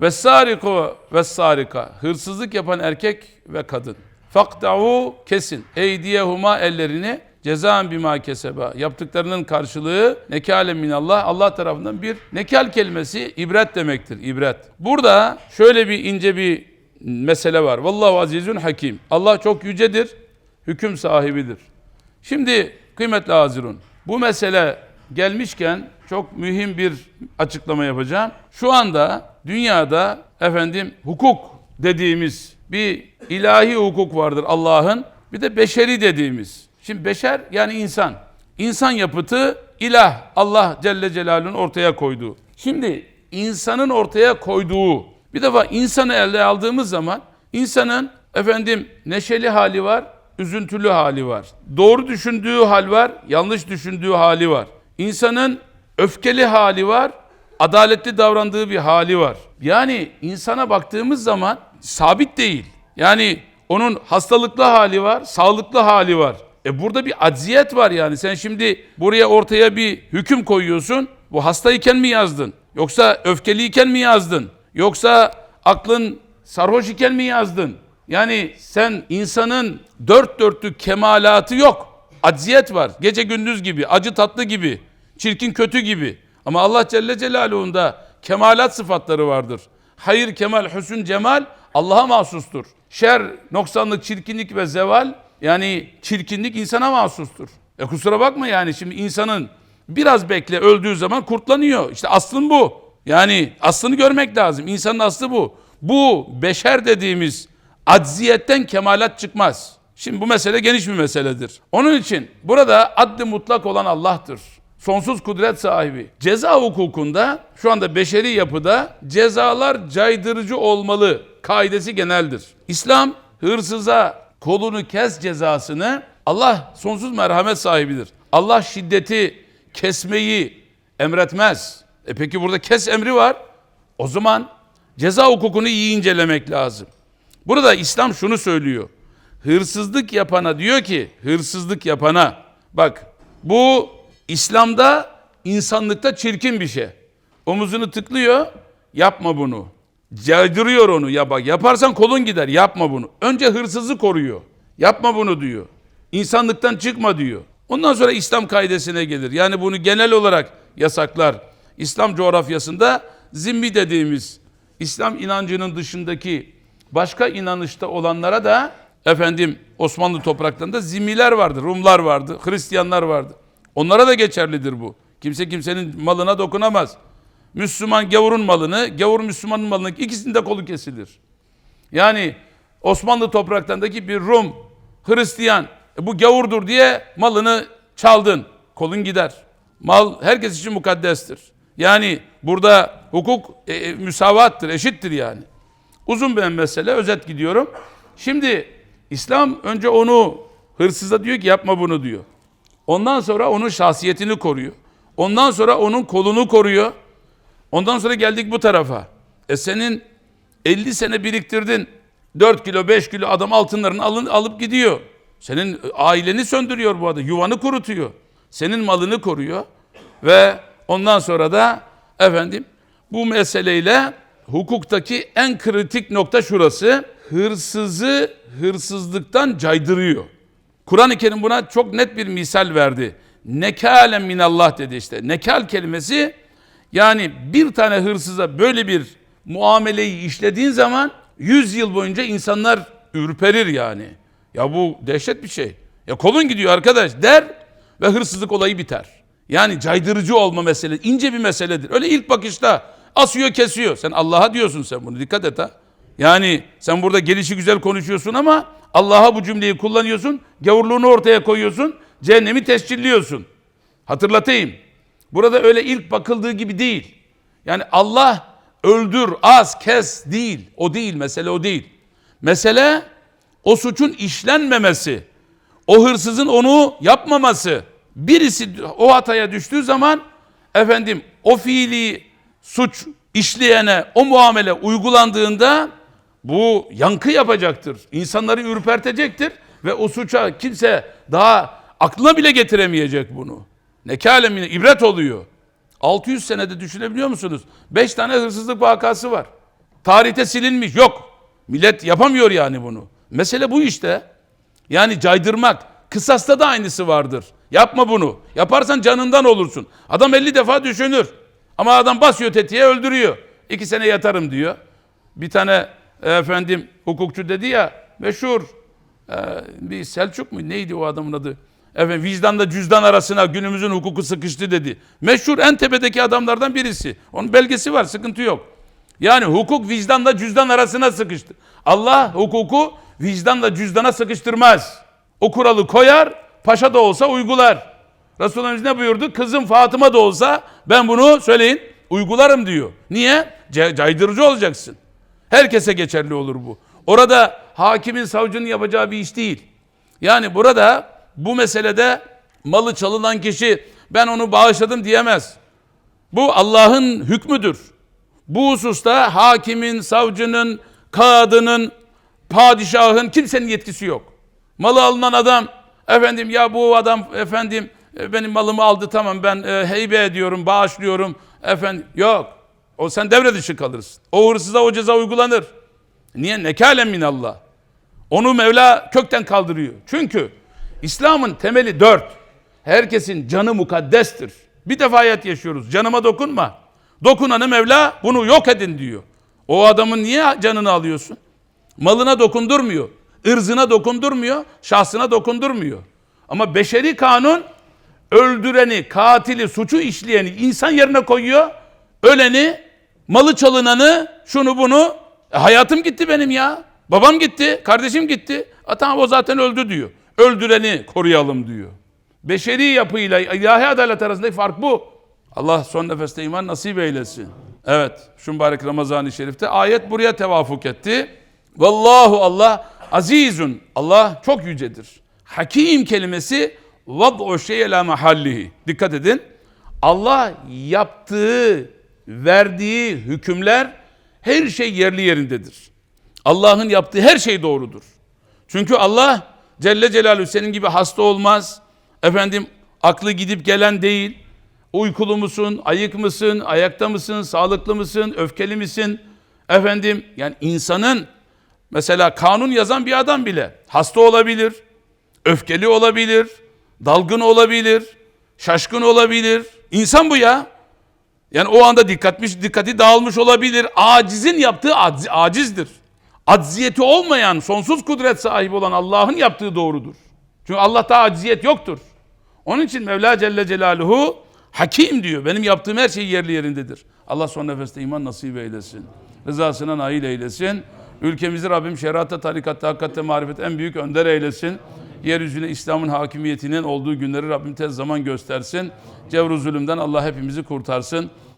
Ve sariku ve sarika. Hırsızlık yapan erkek ve kadın. Fakta'u kesin. Eydiyehuma ellerini cezan bima keseba. Yaptıklarının karşılığı nekale minallah. Allah tarafından bir nekal kelimesi ibret demektir. İbret. Burada şöyle bir ince bir mesele var. Vallahu azizun hakim. Allah çok yücedir. Hüküm sahibidir. Şimdi kıymetli hazirun bu mesele gelmişken çok mühim bir açıklama yapacağım. Şu anda dünyada efendim hukuk dediğimiz bir ilahi hukuk vardır Allah'ın. Bir de beşeri dediğimiz. Şimdi beşer yani insan. İnsan yapıtı ilah Allah Celle Celaluhu'nun ortaya koyduğu. Şimdi insanın ortaya koyduğu bir defa insanı elde aldığımız zaman insanın efendim neşeli hali var, üzüntülü hali var. Doğru düşündüğü hal var, yanlış düşündüğü hali var. İnsanın öfkeli hali var, adaletli davrandığı bir hali var. Yani insana baktığımız zaman sabit değil. Yani onun hastalıklı hali var, sağlıklı hali var. E burada bir acziyet var yani. Sen şimdi buraya ortaya bir hüküm koyuyorsun. Bu hastayken mi yazdın? Yoksa öfkeliyken mi yazdın? Yoksa aklın sarhoş iken mi yazdın? Yani sen insanın dört dörtlük kemalatı yok. Acziyet var. Gece gündüz gibi, acı tatlı gibi, çirkin kötü gibi. Ama Allah Celle Celaluhu'nda kemalat sıfatları vardır. Hayır, kemal, hüsün, cemal Allah'a mahsustur. Şer, noksanlık, çirkinlik ve zeval yani çirkinlik insana mahsustur. E kusura bakma yani şimdi insanın biraz bekle öldüğü zaman kurtlanıyor. İşte aslın bu. Yani aslını görmek lazım. İnsanın aslı bu. Bu beşer dediğimiz acziyetten kemalat çıkmaz. Şimdi bu mesele geniş bir meseledir. Onun için burada adli mutlak olan Allah'tır. Sonsuz kudret sahibi. Ceza hukukunda şu anda beşeri yapıda cezalar caydırıcı olmalı kaidesi geneldir. İslam hırsıza kolunu kes cezasını Allah sonsuz merhamet sahibidir. Allah şiddeti kesmeyi emretmez. E peki burada kes emri var. O zaman ceza hukukunu iyi incelemek lazım. Burada İslam şunu söylüyor. Hırsızlık yapana diyor ki, hırsızlık yapana bak bu İslam'da insanlıkta çirkin bir şey. Omuzunu tıklıyor, yapma bunu. Caydırıyor onu ya bak yaparsan kolun gider yapma bunu. Önce hırsızı koruyor. Yapma bunu diyor. İnsanlıktan çıkma diyor. Ondan sonra İslam kaidesine gelir. Yani bunu genel olarak yasaklar. İslam coğrafyasında zimmi dediğimiz İslam inancının dışındaki başka inanışta olanlara da efendim Osmanlı topraklarında zimmiler vardı, Rumlar vardı, Hristiyanlar vardı. Onlara da geçerlidir bu. Kimse kimsenin malına dokunamaz. Müslüman gavurun malını, gavur Müslümanın malını ikisinin de kolu kesilir. Yani Osmanlı topraklarındaki bir Rum, Hristiyan e, bu gavurdur diye malını çaldın. Kolun gider. Mal herkes için mukaddestir. Yani burada hukuk e, e, müsavattır, eşittir yani. Uzun bir mesele, özet gidiyorum. Şimdi İslam önce onu hırsıza diyor ki yapma bunu diyor. Ondan sonra onun şahsiyetini koruyor. Ondan sonra onun kolunu koruyor. Ondan sonra geldik bu tarafa. E senin 50 sene biriktirdin. 4 kilo 5 kilo adam altınlarını alın, alıp gidiyor. Senin aileni söndürüyor bu adam. Yuvanı kurutuyor. Senin malını koruyor. Ve ondan sonra da efendim bu meseleyle hukuktaki en kritik nokta şurası. Hırsızı hırsızlıktan caydırıyor. Kur'an-ı Kerim buna çok net bir misal verdi. Nekalen minallah dedi işte. Nekal kelimesi yani bir tane hırsıza böyle bir muameleyi işlediğin zaman 100 yıl boyunca insanlar ürperir yani. Ya bu dehşet bir şey. Ya kolun gidiyor arkadaş der ve hırsızlık olayı biter. Yani caydırıcı olma mesele ince bir meseledir. Öyle ilk bakışta asıyor kesiyor. Sen Allah'a diyorsun sen bunu dikkat et ha. Yani sen burada gelişi güzel konuşuyorsun ama Allah'a bu cümleyi kullanıyorsun. Gavurluğunu ortaya koyuyorsun. Cehennemi tescilliyorsun. Hatırlatayım. Burada öyle ilk bakıldığı gibi değil. Yani Allah öldür, az, kes değil. O değil mesele o değil. Mesele o suçun işlenmemesi. O hırsızın onu yapmaması. Birisi o hataya düştüğü zaman efendim o fiili suç işleyene o muamele uygulandığında bu yankı yapacaktır. İnsanları ürpertecektir ve o suça kimse daha aklına bile getiremeyecek bunu. Nekalemine ibret oluyor. 600 senede düşünebiliyor musunuz? 5 tane hırsızlık vakası var. Tarihte silinmiş. Yok. Millet yapamıyor yani bunu. Mesele bu işte. Yani caydırmak. Kısasta da aynısı vardır. Yapma bunu. Yaparsan canından olursun. Adam 50 defa düşünür. Ama adam basıyor tetiğe öldürüyor. İki sene yatarım diyor. Bir tane efendim hukukçu dedi ya meşhur e, bir Selçuk mu neydi o adamın adı? Efendim vicdanla cüzdan arasına günümüzün hukuku sıkıştı dedi. Meşhur en tepedeki adamlardan birisi. Onun belgesi var sıkıntı yok. Yani hukuk vicdanla cüzdan arasına sıkıştı. Allah hukuku vicdanla cüzdana sıkıştırmaz. O kuralı koyar, paşa da olsa uygular. Resulullah ne buyurdu? Kızım Fatıma da olsa ben bunu söyleyin uygularım diyor. Niye? Ca- caydırıcı olacaksın. Herkese geçerli olur bu. Orada hakimin, savcının yapacağı bir iş değil. Yani burada bu meselede malı çalınan kişi ben onu bağışladım diyemez. Bu Allah'ın hükmüdür. Bu hususta hakimin, savcının, kadının, padişahın kimsenin yetkisi yok. Malı alınan adam efendim ya bu adam efendim e, benim malımı aldı tamam ben e, heybe ediyorum, bağışlıyorum efendim yok. O sen devre dışı kalırsın. O hırsıza o ceza uygulanır. Niye? Nekalen minallah. Onu Mevla kökten kaldırıyor. Çünkü İslam'ın temeli dört. Herkesin canı mukaddestir. Bir defa hayat yaşıyoruz. Canıma dokunma. Dokunanı Mevla bunu yok edin diyor. O adamın niye canını alıyorsun? Malına dokundurmuyor. ırzına dokundurmuyor. Şahsına dokundurmuyor. Ama beşeri kanun öldüreni, katili, suçu işleyeni insan yerine koyuyor. Öleni, malı çalınanı, şunu bunu. E, hayatım gitti benim ya. Babam gitti, kardeşim gitti. A, tamam o zaten öldü diyor. Öldüreni koruyalım diyor. Beşeri yapıyla ilahi adalet arasındaki fark bu. Allah son nefeste iman nasip eylesin. Evet, şu mübarek Ramazan-ı Şerif'te ayet buraya tevafuk etti. Vallahu Allah azizun. Allah çok yücedir. Hakim kelimesi vad'u şey'e la mahallihi. Dikkat edin. Allah yaptığı, verdiği hükümler her şey yerli yerindedir. Allah'ın yaptığı her şey doğrudur. Çünkü Allah Celle Celaluhu senin gibi hasta olmaz. Efendim aklı gidip gelen değil. Uykulu musun, ayık mısın, ayakta mısın, sağlıklı mısın, öfkeli misin? Efendim yani insanın mesela kanun yazan bir adam bile hasta olabilir, öfkeli olabilir, dalgın olabilir, şaşkın olabilir. İnsan bu ya. Yani o anda dikkatmiş, dikkati dağılmış olabilir. Acizin yaptığı acz- acizdir. Acziyeti olmayan, sonsuz kudret sahibi olan Allah'ın yaptığı doğrudur. Çünkü Allah'ta aciziyet yoktur. Onun için Mevla Celle Celaluhu hakim diyor. Benim yaptığım her şey yerli yerindedir. Allah son nefeste iman nasip eylesin. Rızasına nail eylesin. Ülkemizi Rabbim şeriatta, tarikatta, hakikatte, marifet en büyük önder eylesin. Yeryüzüne İslam'ın hakimiyetinin olduğu günleri Rabbim tez zaman göstersin. Cevru zulümden Allah hepimizi kurtarsın.